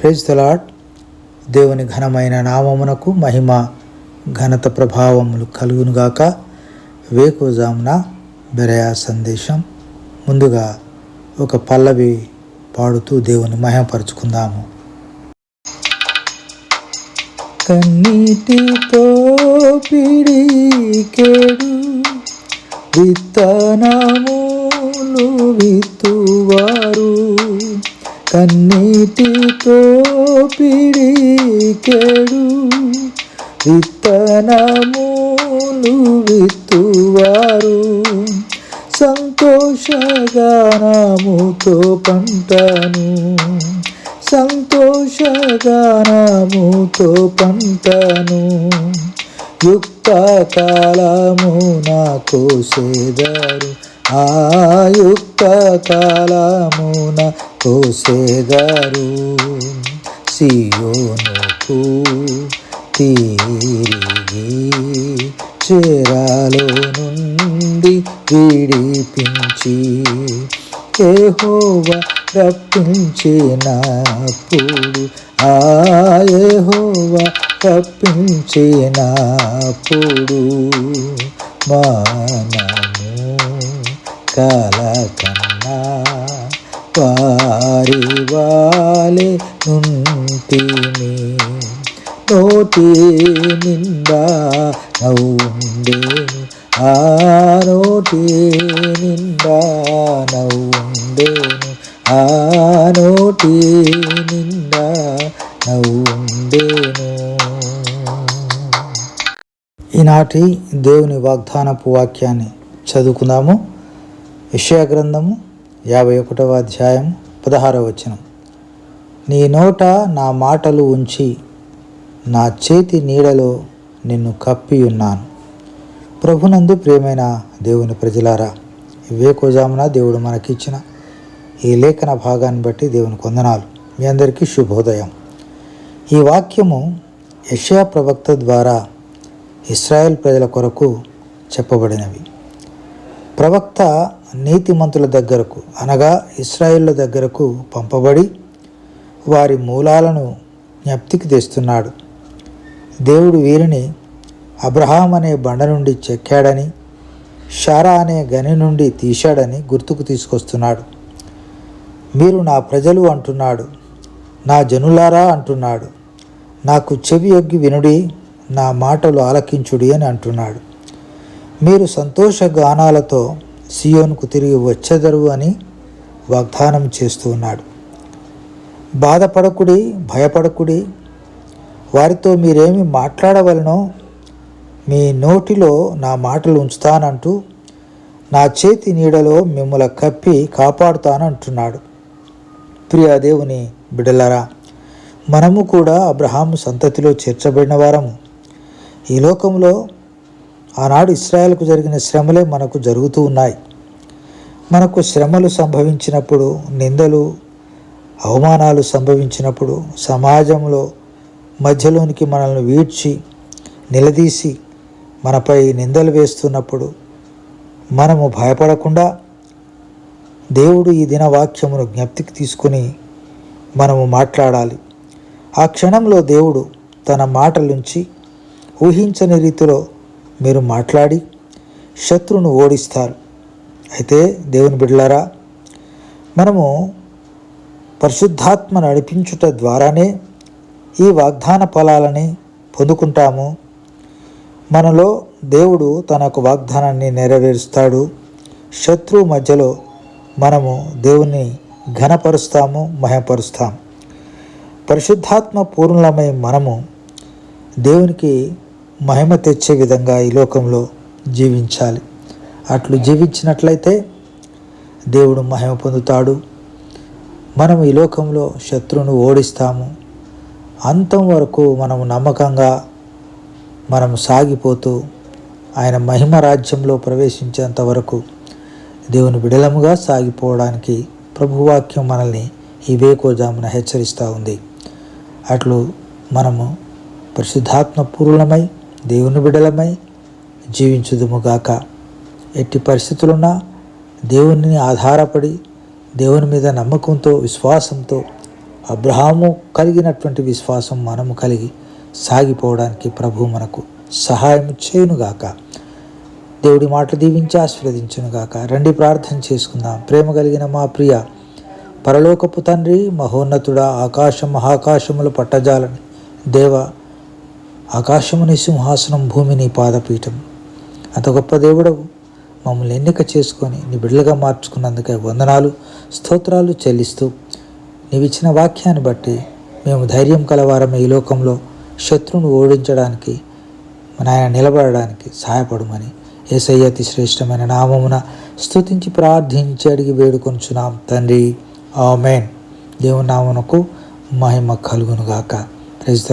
Praise తలాడ్ దేవుని ఘనమైన నామమునకు మహిమ ఘనత ప్రభావములు కలుగునుగాక వేకుజామున బెరయా సందేశం. ముందుగా ఒక పల్లవి పాడుతూ దేవుని మహిమపరుచుకుందాము. కన్నీటితో పిడికేడు విత్తనము కన్నీటితో పిడికేడు విత్తనములు విత్తువారు. సంతోషగానముతో పంటను సంతోషగానముతో పంటను. యుక్త కాలమున కోసేదారు ఆ యుక్త కాలమున కోసేదారు సియోనుకు తిరిగి చేరాలో నుండి విడిపించి ఏహోవా రప్పించినప్పుడు ఆ ఏహోవా తప్పించినప్పుడు మనము కలకన్నా వారి వాలే నుంటిని నోటి నిండా నవ్వుండేను ఆ నోటి నిండా నవ్వుండేను ఆ నోటి ఈనాటి దేవుని వాగ్దానపు వాక్యాన్ని చదువుకుందాము. యెషయా గ్రంథము యాభై ఒకటవ అధ్యాయం పదహారవ వచనం. నీ నోట నా మాటలు ఉంచి నా చేతి నీడలో నిన్ను కప్పి ఉన్నాను. ప్రభునందు ప్రియమైన దేవుని ప్రజలారా వివేకోజామున దేవుడు మనకిచ్చిన ఈ లేఖన భాగాన్ని బట్టి దేవుని కొందనాలు మీ అందరికీ శుభోదయం. ఈ వాక్యము యషయా ప్రవక్త ద్వారా ఇస్రాయేల్ ప్రజల కొరకు చెప్పబడినవి. ప్రవక్త నీతిమంతుల దగ్గరకు అనగా ఇస్రాయేళ్ళ దగ్గరకు పంపబడి వారి మూలాలను జ్ఞప్తికి తెస్తున్నాడు. దేవుడు వీరిని అబ్రహాం అనే బండ నుండి చెక్కాడని షారా అనే గని నుండి తీశాడని గుర్తుకు తీసుకొస్తున్నాడు. మీరు నా ప్రజలు అంటున్నాడు నా జనులారా అంటున్నాడు నాకు చెవి ఎగ్గి వినుడి నా మాటలు ఆలకించుడి అని అంటున్నాడు. మీరు సంతోష గానాలతో సియోన్కు తిరిగి వచ్చెదరు అని వాగ్దానం చేస్తూ ఉన్నాడు. బాధపడకుడి భయపడకుడి వారితో మీరేమి మాట్లాడవలనో మీ నోటిలో నా మాటలు ఉంచుతానంటూ నా చేతి నీడలో మిమ్మల కప్పి కాపాడుతానంటున్నాడు. ప్రియ దేవుని బిడలరా మనము కూడా అబ్రహాము సంతతిలో చేర్చబడిన వారము. ఈ లోకంలో ఆనాడు ఇస్రాయల్కు జరిగిన శ్రమలే మనకు జరుగుతూ ఉన్నాయి. మనకు శ్రమలు సంభవించినప్పుడు నిందలు అవమానాలు సంభవించినప్పుడు సమాజంలో మధ్యలోనికి మనల్ని వీడ్చి నిలదీసి మనపై నిందలు వేస్తున్నప్పుడు మనము భయపడకుండా దేవుడు ఈ దిన వాక్యమును జ్ఞప్తికి తీసుకుని మనము మాట్లాడాలి. ఆ క్షణంలో దేవుడు తన మాటలుంచి ఊహించని రీతిలో మీరు మాట్లాడి శత్రువును ఓడిస్తారు. అయితే దేవుని బిడ్డలారా మనము పరిశుద్ధాత్మ నడిపించుట ద్వారానే ఈ వాగ్దాన ఫలాలని పొందుకుంటాము. మనలో దేవుడు తన యొక్క వాగ్దానాన్ని నెరవేరుస్తాడు. శత్రువు మధ్యలో మనము దేవుని ఘనపరుస్తాము మహపరుస్తాం పరిశుద్ధాత్మ పూర్ణమై మనము దేవునికి మహిమ తెచ్చే విధంగా ఈ లోకంలో జీవించాలి. అట్లు జీవించినట్లయితే దేవుడు మహిమ పొందుతాడు. మనం ఈ లోకంలో శత్రువును ఓడిస్తాము. అంతం వరకు మనము నమ్మకంగా మనం సాగిపోతూ ఆయన మహిమ రాజ్యంలో ప్రవేశించేంత వరకు దేవుని విడలముగా సాగిపోవడానికి ప్రభువాక్యం మనల్ని ఈ వేకోజామున హెచ్చరిస్తూ ఉంది. అట్లు మనము పరిశుద్ధాత్మ పూర్ణమై దేవుని బిడలమై జీవించుదుముగాక ఎట్టి పరిస్థితులున్నా దేవుని ఆధారపడి దేవుని మీద నమ్మకంతో విశ్వాసంతో అబ్రహాము కలిగినటువంటి విశ్వాసం మనము కలిగి సాగిపోవడానికి ప్రభు మనకు సహాయం చేయునుగాక దేవుడి మాట దీవించి ఆశీర్వదించునుగాక రండి ప్రార్థన చేసుకుందాం. ప్రేమ కలిగిన మా ప్రియ పరలోకపు తండ్రి మహోన్నతుడా ఆకాశం మహాకాశములు పట్టజాలని దేవ ఆకాశముని సింహాసనం భూమిని పాదపీఠం. అంత గొప్ప దేవుడవు. మమ్మల్ని ఎన్నిక చేసుకొని నీ బిడ్డలుగా మార్చుకున్నందుకే వందనాలు స్తోత్రాలు చెల్లిస్తూ నీవిచ్చిన వాక్యాన్ని బట్టి మేము ధైర్యం కలవారమే ఈ లోకంలో. శత్రువును ఓడించడానికి మన ఆయన నిలబడడానికి సహాయపడమని ఏసయ్య అతి శ్రేష్టమైన నామమున స్తుతించి ప్రార్థించి అడిగి వేడుకొంచున్నాం తండ్రి. ఆమెన్. దేవుని మహిమ కలుగునుగాక. ప్రైజ్